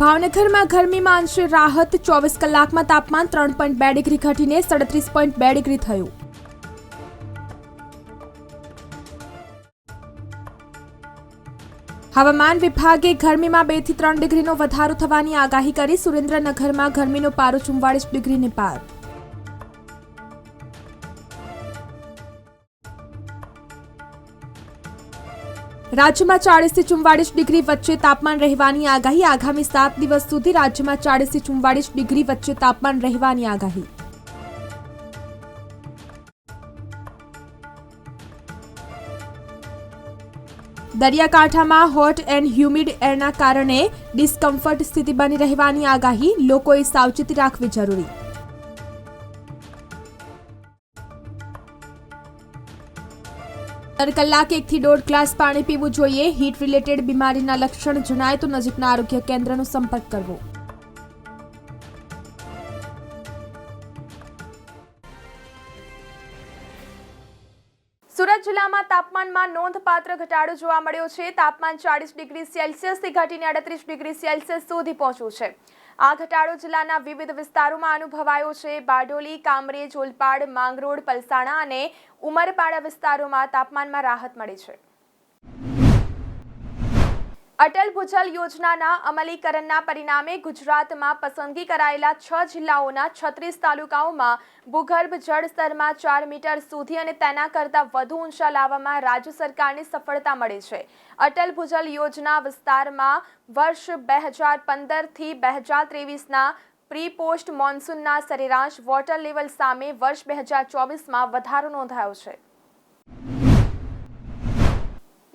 ભાવનગરમાં ગરમીમાં અંશે રાહત, ચોવીસ કલાકમાં તાપમાન ત્રણ પોઈન્ટ બે ડિગ્રી ઘટીને સડત્રીસ પોઈન્ટ બે ડિગ્રી થયું. હવામાન વિભાગે ગરમીમાં બેથી ત્રણ ડિગ્રીનો વધારો થવાની આગાહી કરી સુરેન્દ્રનગરમાં ગરમીનો પારો ચુમ્વાળીસ ડિગ્રીને પાર. રાજ્યમાં ચાળીસથી ચુમ્વાળીસ ડિગ્રી વચ્ચે તાપમાન રહેવાની આગાહી. આગામી સાત દિવસ સુધી રાજ્યમાં ચાળીસથી ચુમ્વાળીસ ડિગ્રી વચ્ચે તાપમાન રહેવાની આગાહી. દરિયાકાંઠામાં હોટ એન્ડ હ્યુમિડ એરના કારણે ડિસ્કમ્ફર્ટ સ્થિતિ બની રહેવાની આગાહી. લોકોએ સાવચેતી રાખવી જરૂરી. દર કલાકે એકથી દોઢ ગ્લાસ પાણી પીવું જોઈએ. હીટ રિલેટેડ બીમારીના લક્ષણ જણાય તો નજીકના આરોગ્ય કેન્દ્રનો સંપર્ક કરવો. સુરત જિલ્લામાં તાપમાનમાં નોંધપાત્ર ઘટાડો જોવા મળ્યો છે. તાપમાન ચાળીસ ડિગ્રી સેલ્સિયસથી ઘટીને અડત્રીસ ડિગ્રી સેલ્સિયસ સુધી પહોંચ્યું છે. આ ઘટાડો જિલ્લાના વિવિધ વિસ્તારોમાં અનુભવાયો છે. બારડોલી, કામરેજ, ઓલપાડ, માંગરોળ, પલસાણા અને ઉમરપાડા વિસ્તારોમાં તાપમાનમાં રાહત મળી છે. અટલ ભૂજલ યોજનાના અમલીકરણના પરિણામે ગુજરાતમાં પસંદગી કરાયેલા છ જિલ્લાઓના છત્રીસ તાલુકાઓમાં ભૂગર્ભ જળ સ્તરમાં ચાર મીટર સુધી અને તેના કરતાં વધુ ઊંચા લાવવામાં રાજ્ય સરકારને સફળતા મળી છે. અટલ ભૂજલ યોજના વિસ્તારમાં વર્ષ બે હજાર પંદરથી બે હજાર ત્રેવીસના પ્રી પોસ્ટ મોન્સૂનના સરેરાશ વોટર લેવલ સામે વર્ષ બે હજાર ચોવીસમાં વધારો નોંધાયો છે.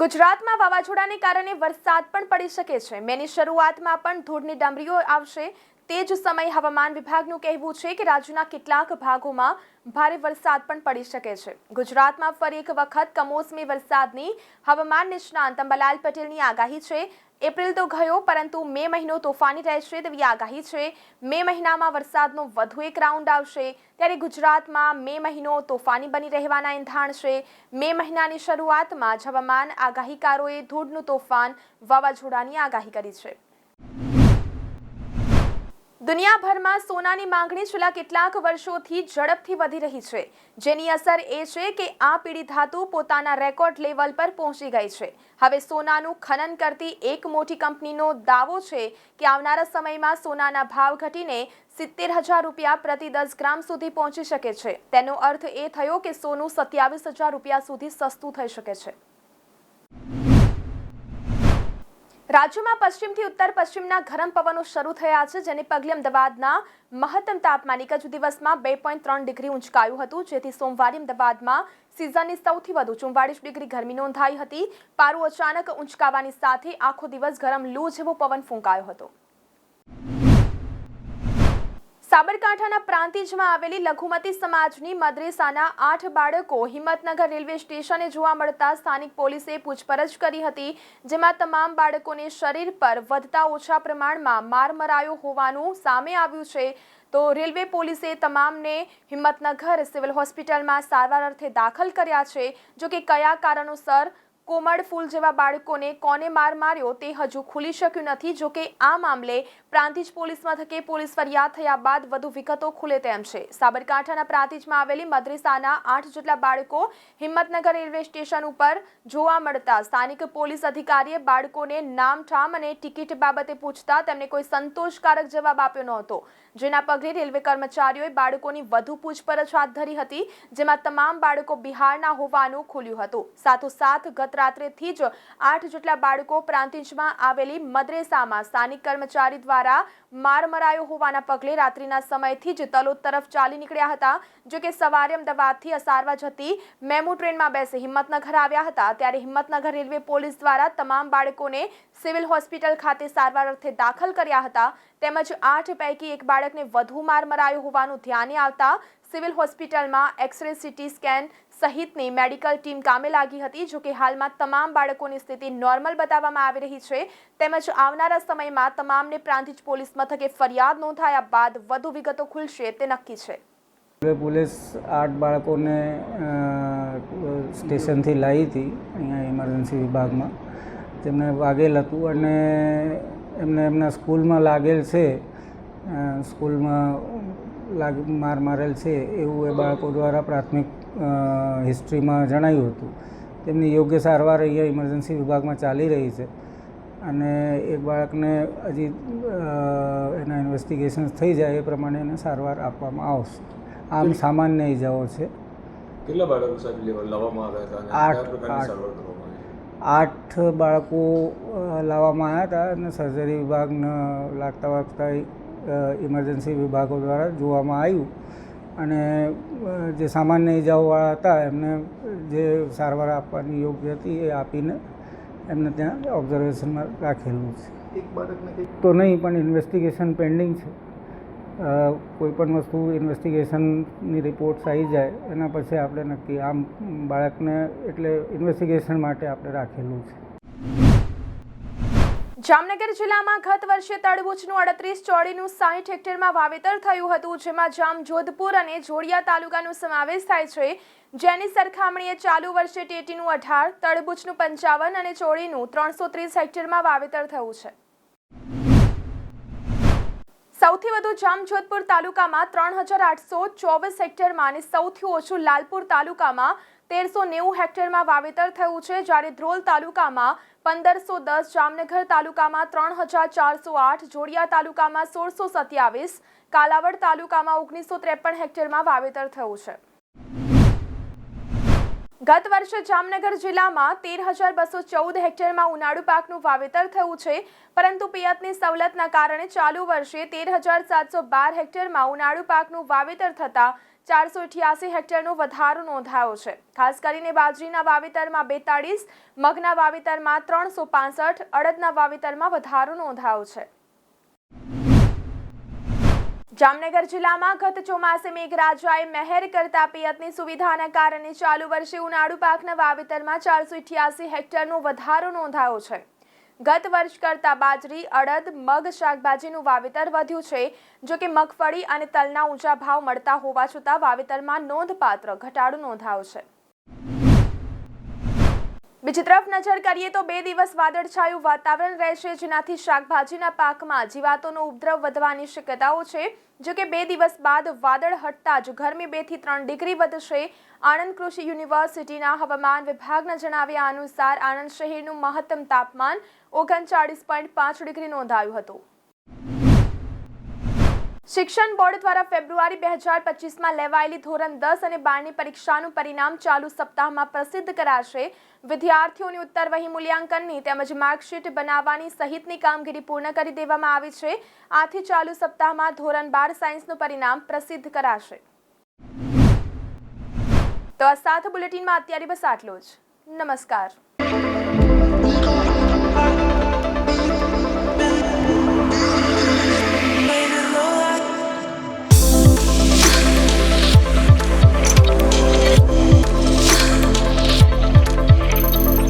ગુજરાતમાં વાવાઝોડાને કારણે વરસાદ પણ પડી શકે છે. મેની શરૂઆતમાં પણ ધૂળની ડમરીઓ આવશે. તે જ સમયે હવામાન વિભાગનું કહેવું છે કે રાજ્યના કેટલાક ભાગોમાં ભારે વરસાદ પણ પડી શકે છે. ગુજરાતમાં ફરી એક વખત કમોસમી વરસાદની હવામાન નિષ્ણાંત અંબાલાલ પટેલની આગાહી છે. એપ્રિલ તો ગયો, પરંતુ મે મહિનો તોફાની રહેશે તેવી આગાહી છે. મે મહિનામાં વરસાદનો વધુ એક રાઉન્ડ આવશે. ત્યારે ગુજરાતમાં મે મહિનો તોફાની બની રહેવાના એંધાણ છે. મે મહિનાની શરૂઆતમાં જ હવામાન આગાહીકારોએ ધૂળનું તોફાન વાવાઝોડાની આગાહી કરી છે. દુનિયાભરમાં સોનાની માંગણી છેલ્લા કેટલાક વર્ષોથી ઝડપથી વધી રહી છે. જેની અસર એ છે કે આ પીળી ધાતુ પોતાના રેકોર્ડ લેવલ પર પહોંચી ગઈ છે. હવે સોનાનું ખનન કરતી એક મોટી કંપનીનો દાવો છે કે આવનારા સમયમાં સોનાના ભાવ ઘટીને સિત્તેર હજાર રૂપિયા પ્રતિ દસ ગ્રામ સુધી પહોંચી શકે છે. તેનો અર્થ એ થયો કે સોનું સત્યાવીસ હજાર રૂપિયા સુધી સસ્તું થઈ શકે છે. રાજ્યમાં પશ્ચિમથી ઉત્તર પશ્ચિમના ગરમ પવનો શરૂ થયા છે, જેને પગલે અમદાવાદના મહત્તમ તાપમાન એક જ દિવસમાં બે પોઈન્ટ ત્રણ ડિગ્રી ઊંચકાયું હતું. જેથી સોમવારે અમદાવાદમાં સિઝનની સૌથી વધુ ચુમ્વાળીસ ડિગ્રી ગરમી નોંધાઈ હતી. પારું અચાનક ઊંચકાવાની સાથે આખો દિવસ ગરમ લૂ જેવો પવન ફૂંકાયો હતો. સાબરકાંઠાના પ્રાંતિજમાં આવેલી લઘુમતી સમાજની મદ્રેસાના આઠ બાળકો હિંમતનગર રેલવે સ્ટેશને જોવા મળતા સ્થાનિક પોલીસે પૂછપરછ કરી હતી, જેમાં તમામ બાળકોને શરીર પર વધતા ઓછા પ્રમાણમાં માર મરાયો હોવાનું સામે આવ્યું છે. તો રેલવે પોલીસે તમામને હિંમતનગર સિવિલ હોસ્પિટલમાં સારવાર અર્થે દાખલ કર્યા છે. જો કે કયા કારણોસર કોમળ ફૂલ જેવા બાળકોને કોને માર માર્યો તે હજુ ખુલી શક્યું નથી, જો કે આ મામલે પ્રાંતિજ પોલીસ મથકે પોલીસ ફરિયાદ થયા બાદ વધુ વિગતો ખુલે તેમ છે. સાબરકાંઠાના પ્રાંતિજમાં આવેલી મદ્રેસાના આઠ જેટલા બાળકો હિંમતનગર રેલવે સ્ટેશન ઉપર જોવા મળતા સ્થાનિક પોલીસ અધિકારીએ બાળકોને નામઠામ અને ટિકિટ બાબતે પૂછતા તેમને કોઈ સંતોષકારક જવાબ આપ્યો નહોતો. જેના પગલે રેલવે કર્મચારીઓએ બાળકોની વધુ પૂછપરછ હાથ ધરી હતી, જેમાં તમામ બાળકો બિહારના હોવાનું ખુલ્યું હતું. સાથોસાથ, ગત રાત્રેથી જ આઠ જેટલા બાળકો પ્રાંતિજમાં આવેલી મદ્રેસામાં સ્થાનિક કર્મચારી દ્વારા માર મરાયો હોવાના પગલે રાત્રિના સમયથી જ તલોદ તરફ ચાલી નીકળ્યા હતા. જો કે સવારે અમદાવાદથી અસારવા જતી મેમુ ટ્રેનમાં બેસી હિંમતનગર આવ્યા હતા. ત્યારે હિંમતનગર રેલવે પોલીસ દ્વારા તમામ બાળકોને સિવિલ હોસ્પિટલ ખાતે સારવાર અર્થે દાખલ કર્યા હતા. તેમજ આઠ પૈકી એક બાળકને વધુ માર મરાયો હોવાનું ધ્યાને આવતા સિવિલ હોસ્પિટલમાં એક્સરે, સીટી સ્કેન સહિતની મેડિકલ ટીમ કામે લાગી હતી, જો કે હાલમાં તમામ બાળકોની સ્થિતિ નોર્મલ બતાવવામાં આવી રહી છે. તેમજ આવનારા સમયમાં તમામને પ્રાંતિજ પોલીસ મથકે ફરિયાદ નોંધાયા બાદ વધુ વિગતો ખુલશે તે નક્કી છે. પોલીસ આઠ બાળકોને સ્ટેશનથી લાવી હતી, અહીંયા ઇમરજન્સી વિભાગમાં. તેમને વાગેલ હતું અને એમને એમના સ્કૂલમાં લાગેલ છે સ્કૂલમાં લાગ માર મારેલ છે એવું એ બાળકો દ્વારા પ્રાથમિક હિસ્ટ્રીમાં જણાવ્યું હતું તેમની યોગ્ય સારવાર અહીંયા ઇમરજન્સી વિભાગમાં ચાલી રહી છે અને એક બાળકને હજી એના ઇન્વેસ્ટિગેશન્સ થઈ જાય એ પ્રમાણે એને સારવાર આપવામાં આવશે આમ સામાન્ય ઇજાઓ છે કેટલા બાળકો સાહેબ લેવામાં આવ્યા હતા આઠ, પ્રકારની. સારવાર આઠ બાળકો લાવવામાં આવ્યા હતા અને સર્જરી વિભાગને લાગતા વાગતા ઇમરજન્સી વિભાગો દ્વારા જોવામાં આવ્યું. અને જે સામાન્ય ઇજાઓવાળા હતા એમને જે સારવાર આપવાની યોગ્ય હતી એ આપીને એમને ત્યાં ઓબ્ઝર્વેશનમાં રાખેલું છે. એક બાળકને તો નહીં પણ ઇન્વેસ્ટિગેશન પેન્ડિંગ છે. અ, કોઈ પણ વસ્તુ ઇન્વેસ્ટિગેશનની રિપોર્ટ્સ આવી જાય એના પછી આપણે નક્કી આમ બાળકને એટલે ઇન્વેસ્ટિગેશન માટે આપણે રાખેલું છે. જામનગર જિલ્લામાં ગત વર્ષે તડબૂચનું અડત્રીસ ચોળીનું સાહીઠ હેક્ટરમાં વાવેતર થયું હતું જેમાં જામ જોધપુર અને જોડિયા તાલુકાનો સમાવેશ થાય છે. જેની સરખામણીએ ચાલુ વર્ષે ટેટીનું અઢાર તડબૂચનું પંચાવન અને ચોળીનું ત્રણસો ત્રીસ હેક્ટરમાં વાવેતર થયું છે. સૌથી વધુ જામજોધપુર તાલુકામાં ત્રણ હજાર આઠસો ચોવીસ હેક્ટરમાં અને સૌથી ઓછું લાલપુર તાલુકામાં તેરસો નેવું હેક્ટરમાં વાવેતર થયું છે. જ્યારે ધ્રોલ તાલુકામાં પંદરસો દસ, જામનગર તાલુકામાં ત્રણ હજાર ચારસો આઠ, જોડિયા તાલુકામાં સોળસો સત્યાવીસ, કાલાવડ તાલુકામાં ઓગણીસો ત્રેપન હેક્ટરમાં વાવેતર થયું છે. ગત વર્ષે જામનગર જિલ્લામાં તેર હજાર બસો ચૌદ હેક્ટરમાં ઉનાળુ પાકનું વાવેતર થયું છે, પરંતુ પિયતની સવલતના કારણે ચાલુ વર્ષે તેર હજાર સાતસો બાર હેક્ટરમાં ઉનાળુ પાકનું વાવેતર થતાં ચારસો અઠ્યાસી હેક્ટરનો વધારો નોંધાયો છે. ખાસ કરીને બાજરીના વાવેતરમાં બેતાળીસ, મગના વાવેતરમાં ત્રણસો પાસઠ, અડદના વાવેતરમાં વધારો નોંધાયો છે. જામનગર જિલ્લામાં ગત ચોમાસે મેઘરાજાએ મહેર કરતા પિયતની સુવિધાના કારણે ચાલુ વર્ષે ઉનાળુ પાકના વાવેતરમાં ચારસો ઇઠ્યાસી હેક્ટરનો વધારો નોંધાયો છે. ગત વર્ષ કરતા બાજરી, અડદ, મગ, શાકભાજીનું વાવેતર વધ્યું છે, જો કે મગફળી અને તલના ઊંચા ભાવ મળતા હોવા છતાં વાવેતરમાં નોંધપાત્ર ઘટાડો નોંધાયો છે. બીજી તરફ નજર કરીએ તો બે દિવસ વાદળછાયું વાતાવરણ રહેશે, જેનાથી શાકભાજીના પાકમાં જીવાતોનો ઉપદ્રવ વધવાની શક્યતાઓ છે. જો કે બે દિવસ બાદ વાદળ હટતા જ ગરમી બેથી ત્રણ ડિગ્રી વધશે. આણંદ કૃષિ યુનિવર્સિટીના હવામાન વિભાગના જણાવ્યા અનુસાર આણંદ શહેરનું મહત્તમ તાપમાન ઓગણચાળીસ પોઈન્ટ પાંચ ડિગ્રી નોંધાયું હતું. શિક્ષણ બોર્ડ દ્વારા ફેબ્રુઆરી બે હજાર પચીસમાં લેવાયેલી ધોરણ દસ અને બારની પરીક્ષાનું પરિણામ ચાલુ સપ્તાહમાં પ્રસિદ્ધ કરાશે. વિદ્યાર્થીઓની ઉત્તર વહી મૂલ્યાંકનની તેમજ માર્કશીટ બનાવવાની સહિતની કામગીરી પૂર્ણ કરી દેવામાં આવી છે. આથી ચાલુ સપ્તાહમાં ધોરણ બાર સાયન્સનું પરિણામ પ્રસિદ્ધ કરાશે. તો આ સાથ બુલેટિનમાં અત્યારે બસ આટલો જ. નમસ્કાર.